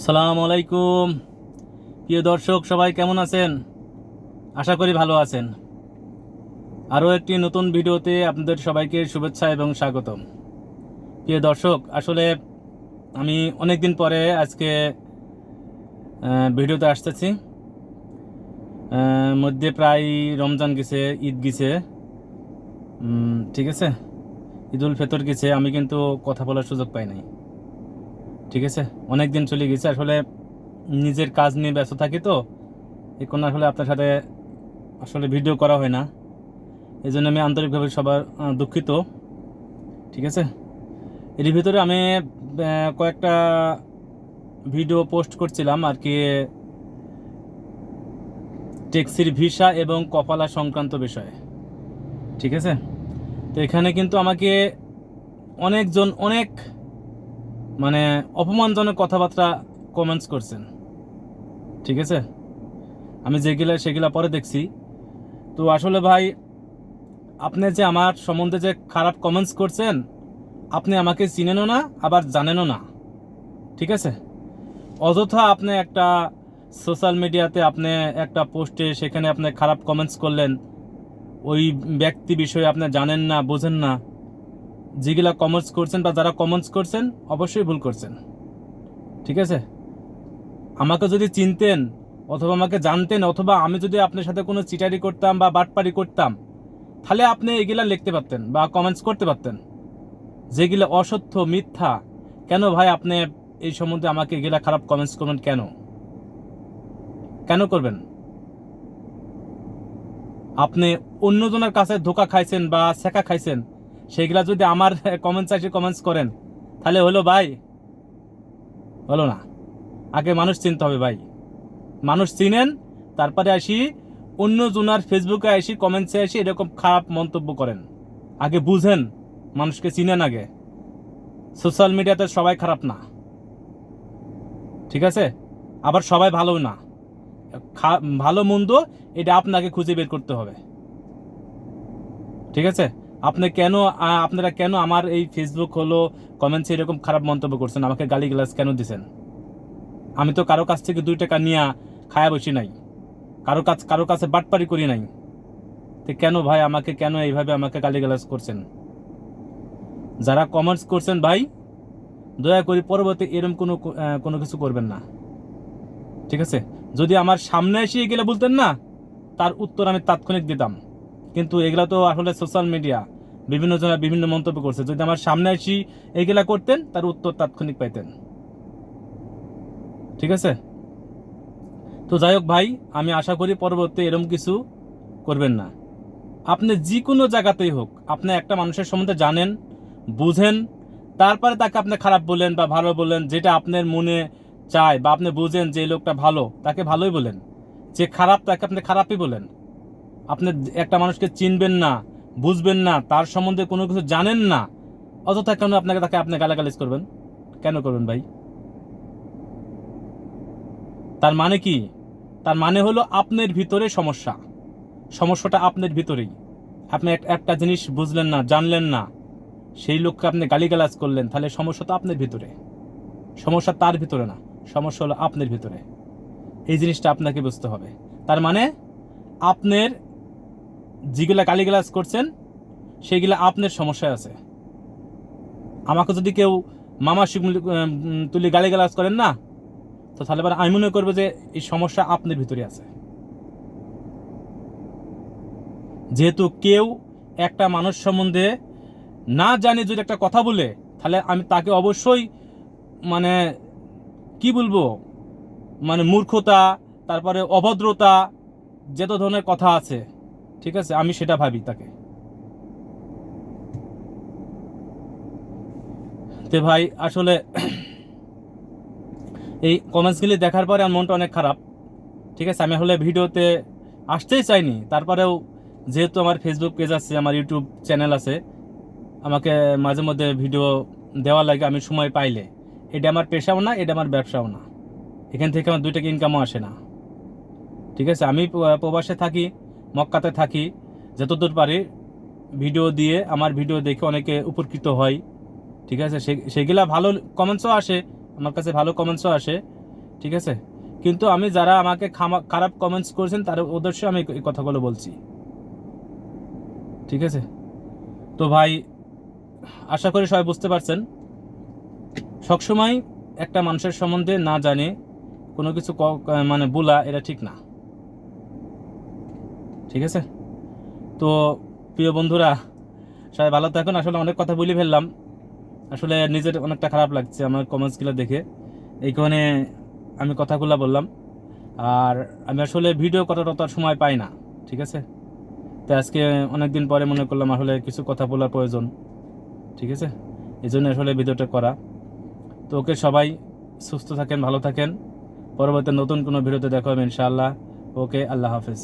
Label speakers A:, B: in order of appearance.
A: সালাম আলাইকুম। প্রিয় দর্শক, সবাই কেমন আছেন? আশা করি ভালো আছেন। আরও একটি নতুন ভিডিওতে আপনাদের সবাইকে শুভেচ্ছা এবং স্বাগতম। প্রিয় দর্শক, আসলে আমি অনেক দিন পরে আজকে ভিডিওতে আসতেছি। মধ্যে প্রায় রমজান গেছে, ঈদ গেছে। ঠিক আছে? ঈদুল ফেতর গেছে, আমি কিন্তু কথা বলার সুযোগ পাই নাই। ঠিক আছে? অনেক দিন চলে গেছে, আসলে নিজের কাজ নিয়ে ব্যস্ত থাকি তো, এই কোনো আসলে আপনার সাথে আসলে ভিডিও করা হয় না। এই জন্য আমি আন্তরিকভাবে সবার দুঃখিত, ঠিক আছে? এর ভিতরে আমি কয়েকটা ভিডিও পোস্ট করছিলাম আর কি, ট্যাক্সির ভিসা এবং কপালা সংক্রান্ত বিষয়ে, ঠিক আছে? তো এখানে কিন্তু আমাকে অনেকজন, অনেক মানে অপমানজনক কথাবার্তা কমেন্টস করছেন। ঠিক আছে? আমি যেগুলা সেগুলা পরে দেখছি। তো আসলে ভাই, আপনি যে আমার সম্বন্ধে যে খারাপ কমেন্টস করছেন, আপনি আমাকে চিনেনও না, আবার জানেনও না। ঠিক আছে? অযথা আপনি একটা সোশ্যাল মিডিয়াতে আপনি একটা পোস্টে সেখানে আপনি খারাপ কমেন্টস করলেন, ওই ব্যক্তি বিষয়ে আপনি জানেন না, বোঝেন না যেগুলা কমেন্টস করছেন বা যারা কমেন্টস করছেন, অবশ্যই ভুল করছেন। ঠিক আছে? আমাকে যদি চিনতেন অথবা আমাকে জানতেন অথবা আমি যদি আপনার সাথে কোনো চিটারি করতাম বা বাটপারি করতাম, তাহলে আপনি এগুলা লিখতে পারতেন বা কমেন্টস করতে পারতেন। যেগুলো অসত্য, মিথ্যা, কেন ভাই আপনি এই সম্বন্ধে আমাকে এগুলা খারাপ কমেন্টস করবেন কেন? কেন করবেন? আপনি অন্যজনের কাছে ধোকা খাইছেন বা শেখা খাইছেন সেগুলা যদি আমার কমেন্টস আসে কমেন্টস করেন, তাহলে হলো ভাই, হলো না। আগে মানুষ চিনতে হবে ভাই। মানুষ চিনেন, তারপরে আসি, অন্য জনার ফেসবুকে আসি কমেন্টসে আসি, এরকম খারাপ মন্তব্য করেন। আগে বুঝেন, মানুষকে চিনেন আগে। সোশ্যাল মিডিয়াতে সবাই খারাপ না। ঠিক আছে? আবার সবাই ভালো না। ভালো মন্দ, এটা আপনাকে খুঁজে বের করতে হবে। ঠিক আছে? আপনি কেন আপনারা কেন আমার এই ফেসবুক হলো কমেন্টসে এরকম খারাপ মন্তব্য করছেন? আমাকে গালি গ্লাস কেন দিছেন? আমি তো কারও কাছ থেকে দুই টাকা নিয়ে খায়া বসি নাই। কারও কাছ, কারও কাছে বাটপারি করি নাই। তো কেন ভাই আমাকে কেন এইভাবে আমাকে গালি গ্লাস করছেন? যারা কমেন্টস করছেন ভাই, দয়া করে পরবর্তী এরকম কোনো কোনো কিছু করবেন না। ঠিক আছে? যদি আমার সামনে এসে এগুলো বলতেন না, তার উত্তর আমি তাৎক্ষণিক দিতাম। কিন্তু এগুলা তো আসলে সোশ্যাল মিডিয়া বিভিন্ন জনের বিভিন্ন মন্তব্য করছে। যদি আমার সামনে আসি এগুলা করতেন, তার উত্তর তাৎক্ষণিক পাইতেন। ঠিক আছে? তো যাই হোক ভাই, আমি আশা করি পরবর্তী এরকম কিছু করবেন না। আপনি যে কোনো জায়গাতেই হোক, আপনি একটা মানুষের সম্বন্ধে জানেন, বুঝেন, তারপরে তাকে আপনি খারাপ বলেন বা ভালো বলেন, যেটা আপনার মনে চায় বা আপনি বুঝেন যে লোকটা ভালো, তাকে ভালোই বলেন। যে খারাপ, তাকে আপনি খারাপই বলেন। আপনি একটা মানুষকে চিনবেন না বুঝবেন না, তার সম্বন্ধে কোনো কিছু জানেন না। অযথা কেন আপনাকে তাকে আপনি গালাগালিজ করবেন? কেন করবেন ভাই? তার মানে কি? তার মানে হলো আপনার ভিতরে সমস্যা। সমস্যাটা আপনার ভিতরেই। আপনি এক- একটা জিনিস বুঝলেন না, জানলেন না, সেই লোককে আপনি গালিগালাজ করলেন, তাহলে সমস্যা তো আপনার ভিতরে। সমস্যা তার ভিতরে না, সমস্যা হলো আপনার ভিতরে। এই জিনিসটা আপনাকে বুঝতে হবে। তার মানে আপনার যেগুলা গালিগালাজ করছেন সেইগুলা আপনার সমস্যায় আছে। আমাকে যদি কেউ মামা শিখ তুলি গালিগালাজ করেন না, তো তাহলে আমি মনে করব যে এই সমস্যা আপনার ভিতরে আছে। যেহেতু কেউ একটা মানুষ সম্বন্ধে না জানে যদি একটা কথা বলে, তাহলে আমি তাকে অবশ্যই মানে কি বলব মানে মূর্খতা, তারপরে অভদ্রতা, যত ধরনের কথা আছে ঠিক আছে? আমি সেটা ভাবি তাকে। তে ভাই, আসলে এই কমেন্টসগুলি দেখার পরে আমার মনটা অনেক খারাপ। ঠিক আছে? আমি আসলে ভিডিওতে আসতেই চাইনি। তারপরেও যেহেতু আমার ফেসবুক পেজ আছে, আমার ইউটিউব চ্যানেল আছে, আমাকে মাঝে মধ্যে ভিডিও দেওয়া লাগে, আমি সময় পাইলে। এটা আমার পেশাও না, এটা আমার ব্যবসাও না। এখান থেকে আমার দুইটাকে ইনকামও আসে না। ঠিক আছে? আমি প্রবাসে থাকি মক্কাতে থাকি। যতদূর পারি ভিডিও দিয়ে আমার ভিডিও দেখে অনেকে উপকৃত হয়। ঠিক আছে? সেগুলা ভালো কমেন্টসও আসে, আমার কাছে ভালো কমেন্টসও আসে। ঠিক আছে? কিন্তু আমি যারা আমাকে খারাপ কমেন্টস করেছেন, তার উদ্দেশ্যে আমি এই কথাগুলো বলছি। ঠিক আছে? তো ভাই, আশা করি সবাই বুঝতে পারছেন। সবসময় একটা মানুষের সম্বন্ধে না জানে কোনো কিছু মানে বলা, এটা ঠিক না। ঠিক আছে? তো প্রিয় বন্ধুরা, সবাই ভালো থাকুন। আসলে অনেক কথা বলে ফেললাম। আসলে নিজের অনেকটা খারাপ লাগছে আমার কমেন্টসগুলো দেখে। এই কারণে আমি কথাগুলো বললাম। আর আমি আসলে ভিডিও করার তত সময় পাই না, ঠিক আছে? তো আজকে অনেক দিন পরে মনে করলাম আসলে কিছু কথা বলার প্রয়োজন, ঠিক আছে? এই জন্য আসলে ভিডিওটা করা। তো ওকে সবাই সুস্থ থাকেন, ভালো থাকেন। পরবর্তী নতুন কোনো ভিডিওতে দেখা হবে ইনশাআল্লাহ। ওকে আল্লাহ হাফেজ।